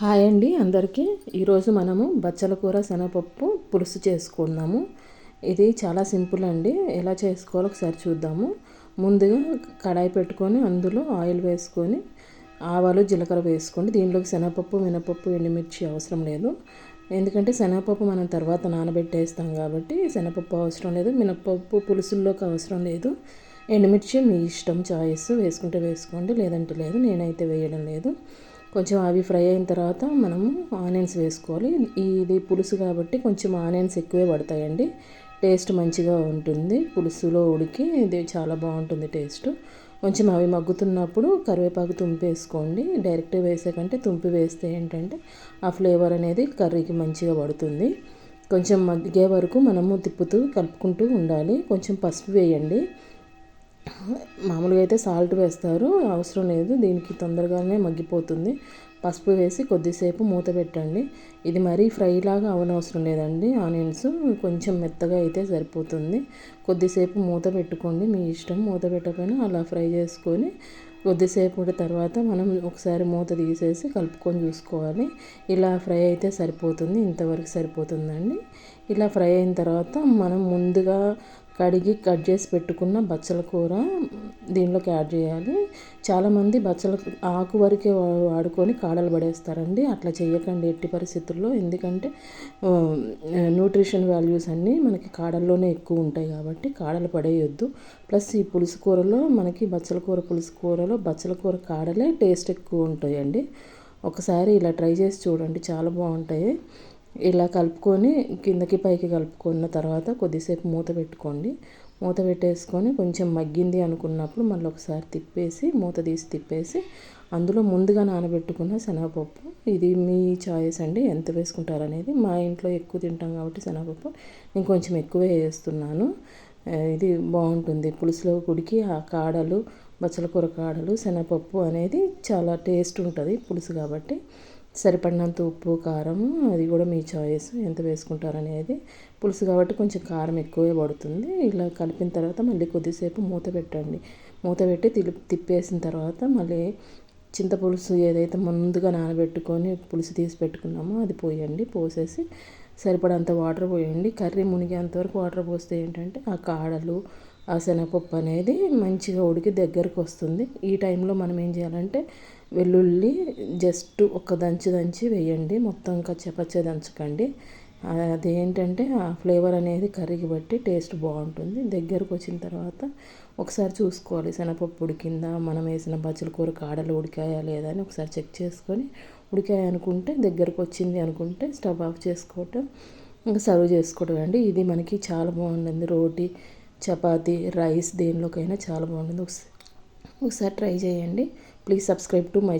Hi అండి అందరికీ. ఈరోజు మనము బచ్చల కూర శనగపప్పు పులుసు చేసుకుందాము. ఇది చాలా సింపుల్ అండి. ఎలా చేసుకోవాలో ఒకసారి చూద్దాము. ముందుగా కడాయి పెట్టుకొని అందులో ఆయిల్ వేసుకొని ఆవాలు జీలకర్ర వేసుకోండి. దీనిలోకి శనగపప్పు మినపప్పు ఎండుమిర్చి అవసరం లేదు. ఎందుకంటే శనగపప్పు మనం తర్వాత నానబెట్టేస్తాం కాబట్టి శనగపప్పు అవసరం లేదు. మినపప్పు పులుసుల్లోకి అవసరం లేదు. ఎండుమిర్చి మీ ఇష్టం చాయిస్ వేసుకుంటే వేసుకోండి. లేదంటే లేదు నేనైతే వేయడం లేదు. కొంచెం అవి ఫ్రై అయిన తర్వాత మనము ఆనియన్స్ వేసుకోవాలి. ఇది పులుసు కాబట్టి కొంచెం ఆనియన్స్ ఎక్కువే పడతాయండి. టేస్ట్ మంచిగా ఉంటుంది. పులుసులో ఉడికి ఇది చాలా బాగుంటుంది టేస్ట్. కొంచెం అవి మగ్గుతున్నప్పుడు కరివేపాకు తుంపి వేసుకోండి. డైరెక్ట్ వేసే కంటే తుంపి వేస్తే ఏంటంటే ఆ ఫ్లేవర్ అనేది కర్రీకి మంచిగా పడుతుంది. కొంచెం మగ్గే వరకు మనము తిప్పుతూ కలుపుకుంటూ ఉండాలి. కొంచెం పసుపు వేయండి. మామూలుగా అయితే సాల్ట్ వేస్తారు. అవసరం లేదు. దీనికి తొందరగానే మగ్గిపోతుంది. పసుపు వేసి కొద్దిసేపు మూత పెట్టండి. ఇది మరీ ఫ్రై లాగా అవనవసరం లేదండి. ఆనియన్స్ కొంచెం మెత్తగా అయితే సరిపోతుంది. కొద్దిసేపు మూత పెట్టుకోండి. మీ ఇష్టం మూత పెట్టకపోయినా అలా ఫ్రై చేసుకొని కొద్దిసేపు తర్వాత మనం ఒకసారి మూత తీసేసి కలుపుకొని చూసుకోవాలి. ఇలా ఫ్రై అయితే సరిపోతుంది. ఇంతవరకు సరిపోతుందండి. ఇలా ఫ్రై అయిన తర్వాత మనం ముందుగా కడిగి కట్ చేసి పెట్టుకున్న బచ్చల కూర దీనిలోకి యాడ్ చేయాలి. చాలామంది బచ్చల ఆకు వరకే వాడుకొని కాడలు పడేస్తారండి. అట్లా చేయకండి ఎట్టి పరిస్థితుల్లో. ఎందుకంటే న్యూట్రిషన్ వాల్యూస్ అన్నీ మనకి కాడల్లోనే ఎక్కువ ఉంటాయి కాబట్టి కాడలు పడేయొద్దు. ప్లస్ ఈ పులుసు కూరలో మనకి బచ్చల కూర పులుసు కూరలో బచ్చల కూర కాడలే టేస్ట్ ఎక్కువ ఉంటాయండి. ఒకసారి ఇలా ట్రై చేసి చూడండి. చాలా బాగుంటాయి. ఇలా కలుపుకొని కిందకి పైకి కలుపుకున్న తర్వాత కొద్దిసేపు మూత పెట్టుకోండి. మూత పెట్టేసుకొని కొంచెం మగ్గింది అనుకున్నప్పుడు మళ్ళీ ఒకసారి తిప్పేసి మూత తీసి తిప్పేసి అందులో ముందుగా నానబెట్టుకున్న శనగపప్పు. ఇది మీ చాయిస్ అండి ఎంత వేసుకుంటారనేది మా ఇంట్లో ఎక్కువ తింటాం కాబట్టి శనగపప్పు నేను కొంచెం ఎక్కువే వేస్తున్నాను. ఇది బాగుంటుంది. పులుసులో కుడికి ఆ కాడలు బచ్చల కూర కాడలు శనగపప్పు అనేది చాలా టేస్ట్ ఉంటుంది పులుసు కాబట్టి. సరిపడినంత ఉప్పు కారం అది కూడా మీ చాయిస్ ఎంత వేసుకుంటారనేది. పులుసు కాబట్టి కొంచెం కారం ఎక్కువే పడుతుంది. ఇలా కలిపిన తర్వాత మళ్ళీ కొద్దిసేపు మూత పెట్టండి. మూత పెట్టి తిప్పేసిన తర్వాత మళ్ళీ చింతపులుసు ఏదైతే ముందుగా నానబెట్టుకొని పులుసు తీసి పెట్టుకున్నామో అది పోయండి. పోసేసి సరిపడంత వాటర్ పోయండి. కర్రీ మునిగేంత వరకు వాటర్ పోస్తే ఏంటంటే ఆ కాడలు ఆ శనగపప్పు అనేది మంచిగా ఉడికి దగ్గరకు వస్తుంది. ఈ టైంలో మనం ఏం చేయాలంటే వెల్లుల్లి జస్ట్ ఒక దంచి దంచి వేయండి. మొత్తం చెపచ్చే దంచకండి. అదేంటంటే ఆ ఫ్లేవర్ అనేది కర్రీకి బట్టి టేస్ట్ బాగుంటుంది. దగ్గరకు వచ్చిన తర్వాత ఒకసారి చూసుకోవాలి శనగపప్పు ఉడికిందా మనం వేసిన బచ్చల కూర కాడలు ఉడికాయా లేదా అని ఒకసారి చెక్ చేసుకొని ఉడికాయ అనుకుంటే దగ్గరకు వచ్చింది అనుకుంటే స్టవ్ ఆఫ్ చేసుకోవటం ఇంకా సర్వ్ చేసుకోవడం అండి. ఇది మనకి చాలా బాగుంటుంది. రోటీ చపాతి రైస్ దేనిలోకైనా చాలా బాగుంటుంది. ఒకసారి ఒకసారి ట్రై చేయండి. Please subscribe to my